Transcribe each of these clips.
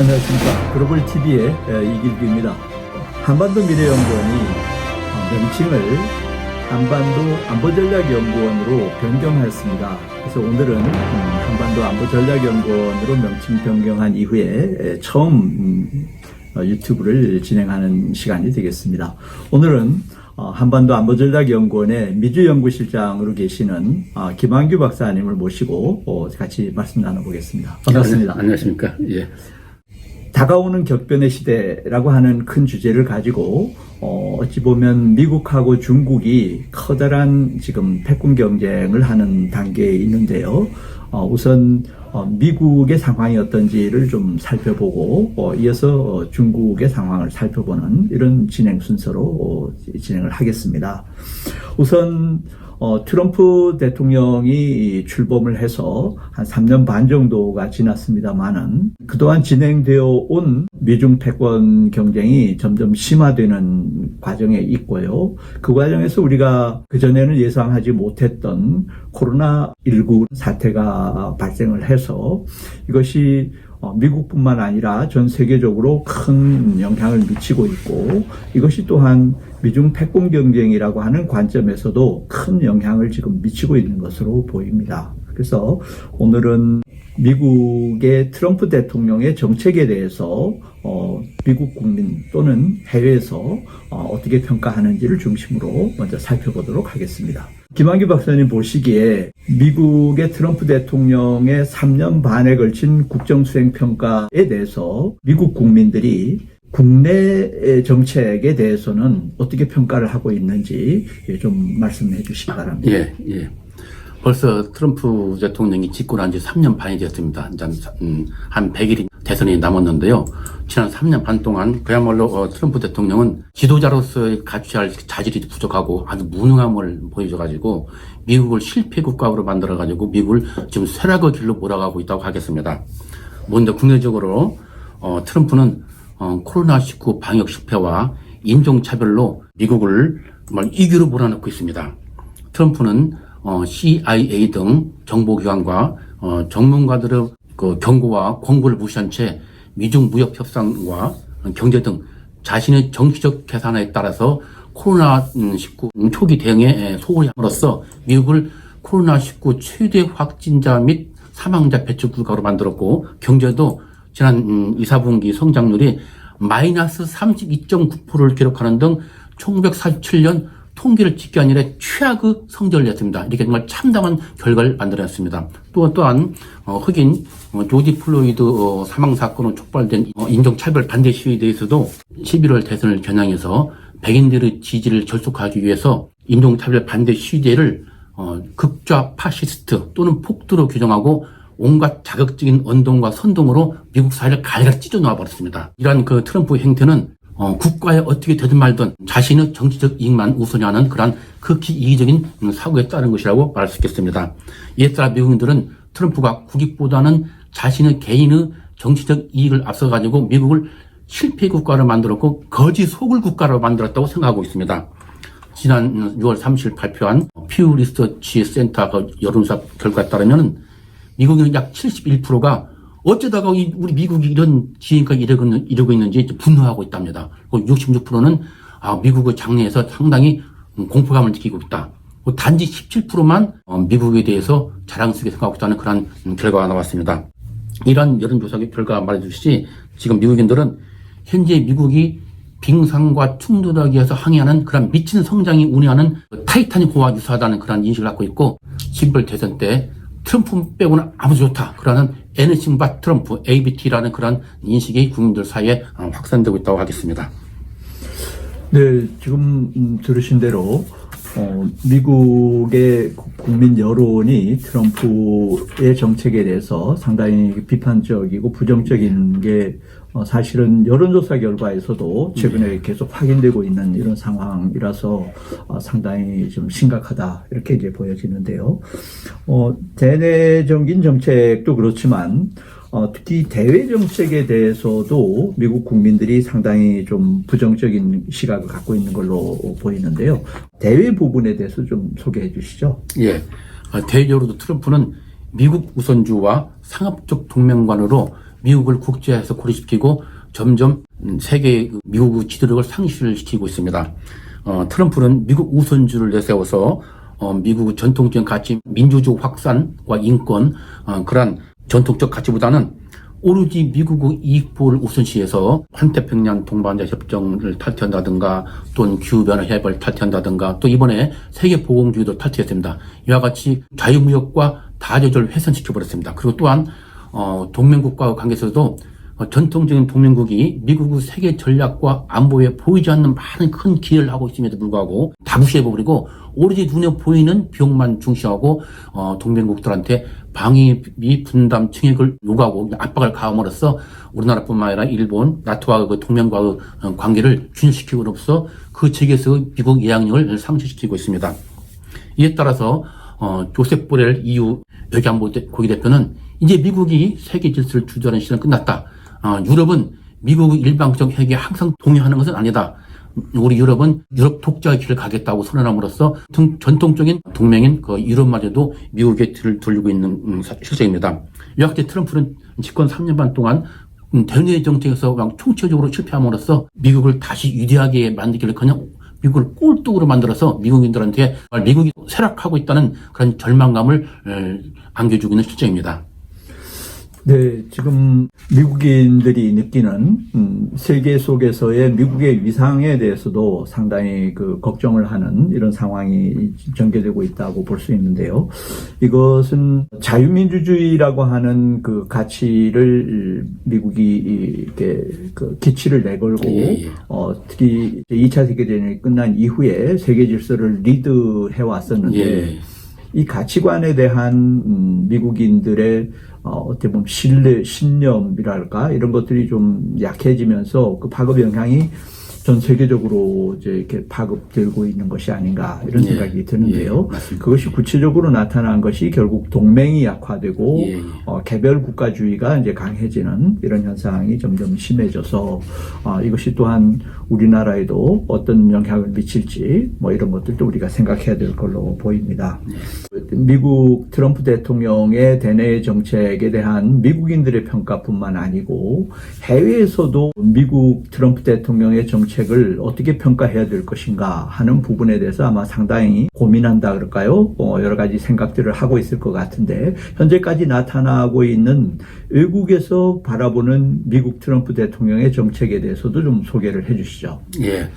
안녕하십니까. 글로벌 TV의 이길규입니다. 한반도 미래연구원이 어, 명칭을 한반도 안보전략연구원으로 변경하였습니다. 그래서 오늘은 음, 한반도 안보전략연구원으로 명칭 변경한 이후에 에, 처음 음, 어, 유튜브를 진행하는 시간이 되겠습니다. 오늘은 어, 한반도 안보전략연구원의 미주연구실장으로 계시는 어, 김한규 박사님을 모시고 어, 같이 말씀 나눠보겠습니다. 반갑습니다. 안녕하십니까. 예. 다가오는 격변의 시대라고 하는 큰 주제를 가지고 어, 어찌 보면 미국하고 중국이 커다란 지금 패권 경쟁을 하는 단계에 있는데요. 어, 우선 어, 미국의 상황이 어떤지를 좀 살펴보고 어, 이어서 어, 중국의 상황을 살펴보는 이런 진행 순서로 어, 진행을 하겠습니다. 우선 어, 트럼프 대통령이 출범을 해서 한 3년 반 정도가 지났습니다만은 그동안 진행되어 온 미중 패권 경쟁이 점점 심화되는 과정에 있고요. 그 과정에서 우리가 그전에는 예상하지 못했던 코로나19 사태가 발생을 해서 이것이 어, 미국뿐만 아니라 전 세계적으로 큰 영향을 미치고 있고 이것이 또한 미중 패권 경쟁이라고 하는 관점에서도 큰 영향을 지금 미치고 있는 것으로 보입니다. 그래서 오늘은 미국의 트럼프 대통령의 정책에 대해서 어, 미국 국민 또는 해외에서 어, 어떻게 평가하는지를 중심으로 먼저 살펴보도록 하겠습니다. 김한규 박사님 보시기에 미국의 트럼프 대통령의 3년 반에 걸친 국정수행 평가에 대해서 미국 국민들이 국내 정책에 대해서는 어떻게 평가를 하고 있는지 좀 말씀해 주시기 바랍니다. 예, 예. 벌써 트럼프 대통령이 집권한 지 3년 반이 되었습니다. 한, 음, 한 100일이 대선이 남았는데요. 지난 3년 반 동안 그야말로 어, 트럼프 대통령은 지도자로서의 갖춰야 할 자질이 부족하고 아주 무능함을 보여줘가지고 미국을 실패 국가로 만들어가지고 미국을 지금 쇠락의 길로 몰아가고 있다고 하겠습니다. 먼저 국내적으로 어, 트럼프는 어, 코로나19 방역 실패와 인종차별로 미국을 정말 이기로 몰아넣고 있습니다. 트럼프는 어, CIA 등 정보기관과 어, 전문가들의 그 경고와 권고를 무시한 채 미중 무역 협상과 경제 등 자신의 정치적 계산에 따라서 코로나19 초기 대응에 소홀히 함으로써 미국을 코로나19 최대 확진자 및 사망자 배출 국가로 만들었고 경제도 지난 음, 2, 4분기 성장률이 마이너스 32.9%를 기록하는 등 1947년 통계를 집계 아니라 최악의 성적을 냈습니다. 이렇게 정말 참담한 결과를 만들어냈습니다. 또 또한 어, 흑인 어, 조지 플로이드 어, 사망 사건으로 촉발된 어, 인종차별 반대 시위에 대해서도 11월 대선을 겨냥해서 백인들의 지지를 결속하기 위해서 인종차별 반대 시위대를 어, 극좌 파시스트 또는 폭도로 규정하고 온갖 자극적인 언동과 선동으로 미국 사회를 가르가 찢어 놓아 버렸습니다. 이러한 그 트럼프 행태는 어, 국가에 어떻게 되든 말든 자신의 정치적 이익만 우선히 하는 그러한 극히 이기적인 사고에 따른 것이라고 말할 수 있겠습니다. 따라 미국인들은 트럼프가 국익보다는 자신의 개인의 정치적 이익을 앞서가지고 미국을 실패 국가로 만들었고 거지 속을 국가로 만들었다고 생각하고 있습니다. 지난 6월 30일 발표한 퓨 리서치 센터 그 여론조사 결과에 따르면 미국인 약 71%가 어쩌다가 이- 우리 미국이 이런 지금까지 이러고, 있는- 있는 지 분노하고 있답니다. 66%는 아, 미국의 장래에서 상당히 음, 공포감을 느끼고 있다. 그 단지 17%만 어, 미국에 대해서 자랑스럽게 생각하고 있다는 그런 음, 결과가 나왔습니다. 이런 여론조사 결과가 말해주듯이 지금 미국인들은 현재 미국이 빙상과 충돌하기 위해서 항해하는 그런 미친 성장이 운행하는 그 타이타닉호와 유사하다는 그런 인식을 갖고 있고 12월 대선 때 트럼프 빼고는 아무 좋다. 그러는 anything 트럼프, ABT라는 그런 인식이 국민들 사이에 어, 확산되고 있다고 하겠습니다. 네, 지금 음, 들으신 대로 어, 미국의 국- 국민 여론이 트럼프의 정책에 대해서 상당히 비판적이고 부정적인 게 어, 사실은 여론조사 결과에서도 최근에 계속 확인되고 있는 이런 상황이라서 어, 상당히 좀 심각하다 이렇게 이제 보여지는데요. 어, 대내적인 정책도 그렇지만 어, 특히 대외 정책에 대해서도 미국 국민들이 상당히 좀 부정적인 시각을 갖고 있는 걸로 보이는데요. 대외 부분에 대해서 좀 소개해 주시죠. 예. 어, 대외적으로도 트럼프는 미국 우선주와 상업적 동맹관으로 미국을 국제에서 고립시키고 점점 음, 세계 미국의 지도력을 상실시키고 있습니다. 어, 트럼프는 미국 우선주를 내세워서 어, 미국의 전통적 가치 민주주의 확산과 인권 어, 그러한 전통적 가치보다는 오로지 미국의 이익보를 우선시해서 환태평양 동반자 협정을 탈퇴한다든가 또는 기후변화 협약을 탈퇴한다든가 또 이번에 세계보건주의도 탈퇴했습니다. 이와 같이 자유무역과 다조절 훼손시켜버렸습니다. 그리고 또한 어, 동맹국과의 관계에서도 어, 전통적인 동맹국이 미국의 세계 전략과 안보에 보이지 않는 많은 큰 기여를 하고 있음에도 불구하고 다 무시해버리고 오로지 눈에 보이는 비용만 중시하고 어, 동맹국들한테 방위비 분담 증액을 요구하고 압박을 가함으로써 우리나라뿐만 아니라 일본, 나토와 그 동맹과의 어, 관계를 균열시키고로써 그 체계에서 미국 예약력을 상실시키고 있습니다. 이에 따라서 어, 조셉 보렐 EU 외교안보 대- 고위 대표는 이제 미국이 세계 질서를 주도하는 시대는 끝났다. 어, 유럽은 미국의 일방적 핵에 항상 동의하는 것은 아니다. 우리 유럽은 유럽 독자의 길을 가겠다고 선언함으로써 등- 전통적인 동맹인 그 유럽마저도 미국의 뒤를 돌리고 있는 음, 사- 실정입니다. 같이 트럼프는 집권 3년 반 동안 음, 대내 정책에서 총체적으로 실패함으로써 미국을 다시 위대하게 만들기를 그냥 미국을 꼴뚜기로 만들어서 미국인들한테 미국이 쇠락하고 있다는 그런 절망감을 에, 안겨주고 있는 실정입니다. 네, 지금 미국인들이 느끼는 음, 세계 속에서의 미국의 위상에 대해서도 상당히 그 걱정을 하는 이런 상황이 전개되고 있다고 볼 수 있는데요. 이것은 자유민주주의라고 하는 그 가치를 미국이 이렇게 그 기치를 내걸고 예, 예. 어, 특히 2차 세계대전이 끝난 이후에 세계 질서를 리드해 왔었는데 예. 이 가치관에 대한 음, 미국인들의 어, 어떻게 보면 신뢰, 신념이랄까? 이런 것들이 좀 약해지면서 그 파급 영향이 전 세계적으로 이제 이렇게 파급되고 있는 것이 아닌가 이런 예, 생각이 드는데요. 예. 그것이 구체적으로 나타난 것이 결국 동맹이 약화되고 예, 예. 어, 개별 국가주의가 이제 강해지는 이런 현상이 점점 심해져서 어, 이것이 또한 우리나라에도 어떤 영향을 미칠지 뭐 이런 것들도 우리가 생각해야 될 걸로 보입니다. 미국 트럼프 대통령의 대내 정책에 대한 미국인들의 평가뿐만 아니고 해외에서도 미국 트럼프 대통령의 정책 을 어떻게 평가해야 될 것인가 하는 부분에 대해서 아마 상당히 고민한다 그럴까요? 어, 여러 가지 생각들을 하고 있을 것 같은데 현재까지 나타나고 있는 외국에서 바라보는 미국 트럼프 대통령의 정책에 대해서도 좀 소개를 해주시죠. 예.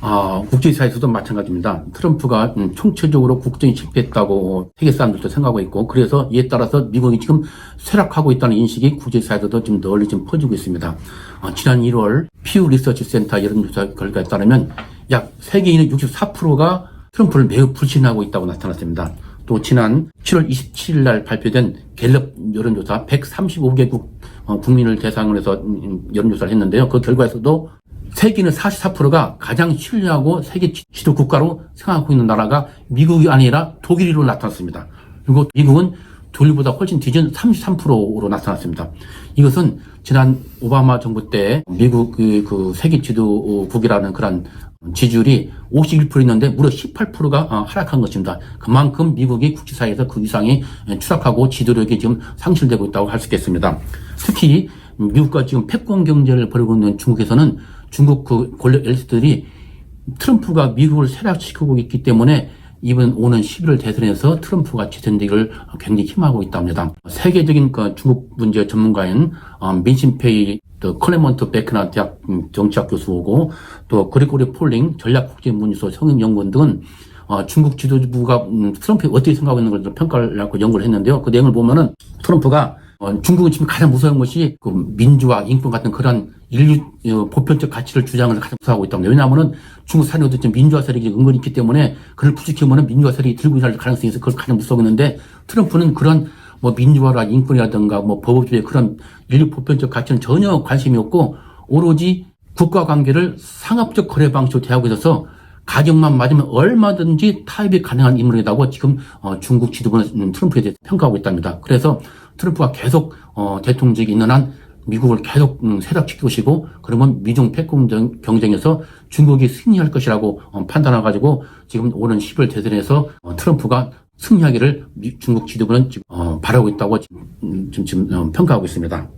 아, 국제사에서도 마찬가지입니다. 트럼프가 음, 총체적으로 국정이 실패했다고 세계 사람들도 생각하고 있고, 그래서 이에 따라서 미국이 지금 쇠락하고 있다는 인식이 국제사에서도 좀 널리 좀 퍼지고 있습니다. 아, 지난 1월 피우 리서치 센터 여론조사 결과에 따르면 약 세계인의 64%가 트럼프를 매우 불신하고 있다고 나타났습니다. 또 지난 7월 27일 날 발표된 갤럽 여론조사 135개국 어, 국민을 대상으로 해서 음, 음, 여론조사를 했는데요. 그 결과에서도 세계는 44%가 가장 신뢰하고 세계 지- 지도 국가로 생각하고 있는 나라가 미국이 아니라 독일로 나타났습니다. 그리고 미국은 독일보다 훨씬 뒤진 33%로 나타났습니다. 이것은 지난 오바마 정부 때 미국 그, 그 세계 지도국이라는 그런 지지율이 51%였는데 무려 18%가 어, 하락한 것입니다. 그만큼 미국이 국제사회에서 그 위상이 추락하고 지도력이 지금 상실되고 있다고 할 수 있겠습니다. 특히 미국과 지금 패권 경제를 벌이고 있는 중국에서는 중국 그 권력 엘리트들이 트럼프가 미국을 쇠락시키고 있기 때문에 이번 오는 11월 대선에서 트럼프가 지선되기를 굉장히 희망하고 있답니다. 세계적인 그 중국 문제 전문가인 어, 민심페이 또 클레먼트 베크나 대학 음, 정치학 교수고 또 그리고리 폴링 전략국제문서 성형연구원 등은 어, 중국 지도부가 음, 트럼프에 어떻게 생각하고 있는 걸 평가를 하고 연구를 했는데요. 그 내용을 보면은 트럼프가 어, 중국은 지금 가장 무서운 것이 그 민주화, 인권 같은 그런 인류 어, 보편적 가치를 주장을 가장 무서워하고 있답니다. 왜냐하면은 중국 사회도 지금 민주화 세력이 은근히 있기 때문에 그걸 부추기면은 민주화 세력이 들고 일할 가능성이 있어 그걸 가장 무서워하는데 트럼프는 그런 뭐 민주화라 인권이라든가 뭐 법업주의 그런 인류 보편적 가치는 전혀 관심이 없고 오로지 국가 관계를 상업적 거래 방식으로 대하고 있어서 가격만 맞으면 얼마든지 타협이 가능한 인물이라고 지금 어, 중국 지도부는 음, 트럼프에 대해 평가하고 있답니다. 그래서 트럼프가 계속 어, 대통령직이 있는 한 미국을 계속 음, 것이고 그러면 미중 패권 경- 경쟁에서 중국이 승리할 것이라고 어, 판단해가지고 지금 오는 10월 대선에서 어, 트럼프가 승리하기를 미- 중국 지도부는 지금 어, 바라고 있다고 지금, 음, 지금, 지금 어, 평가하고 있습니다.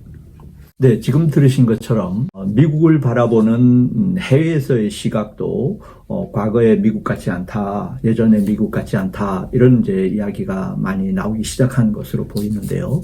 네, 지금 들으신 것처럼 어, 미국을 바라보는 음, 해외에서의 시각도 어, 과거에 미국 같지 않다, 예전에 미국 같지 않다 이런 이제 이야기가 많이 나오기 시작한 것으로 보이는데요.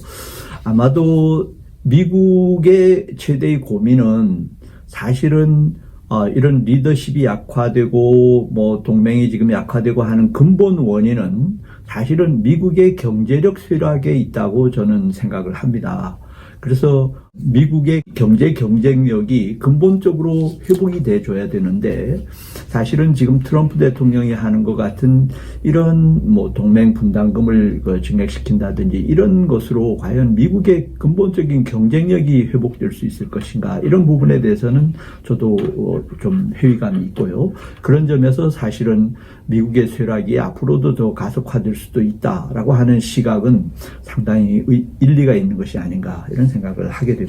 아마도 미국의 최대의 고민은 사실은 어, 이런 리더십이 약화되고 뭐 동맹이 지금 약화되고 하는 근본 원인은 사실은 미국의 경제력 쇠락에 있다고 저는 생각을 합니다. 그래서 미국의 경제 경쟁력이 근본적으로 회복이 돼 줘야 되는데 사실은 지금 트럼프 대통령이 하는 것 같은 이런 뭐 동맹 분담금을 그 증액시킨다든지 이런 것으로 과연 미국의 근본적인 경쟁력이 회복될 수 있을 것인가 이런 부분에 대해서는 저도 어, 좀 회의감이 있고요. 그런 점에서 사실은 미국의 쇠락이 앞으로도 더 가속화될 수도 있다라고 하는 시각은 상당히 의- 일리가 있는 것이 아닌가 이런 생각을 하게 됩니다.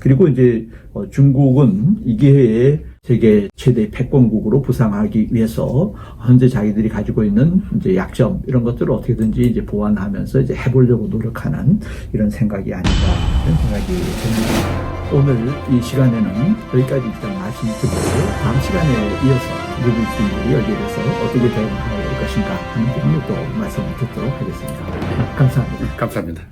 그리고 이제 어, 중국은 이 기회에 세계 최대 패권국으로 부상하기 위해서 현재 자기들이 가지고 있는 이제 약점 이런 것들을 어떻게든지 이제 보완하면서 이제 해보려고 노력하는 이런 생각이 아닌가 이런 생각이 듭니다. 오늘 이 시간에는 여기까지 일단 말씀드리고 다음 시간에 이어서 미국 주민들이 여기에 대해서 어떻게 대응할 것인가 하는 부분을 또 말씀을 듣도록 하겠습니다. 감사합니다. 감사합니다.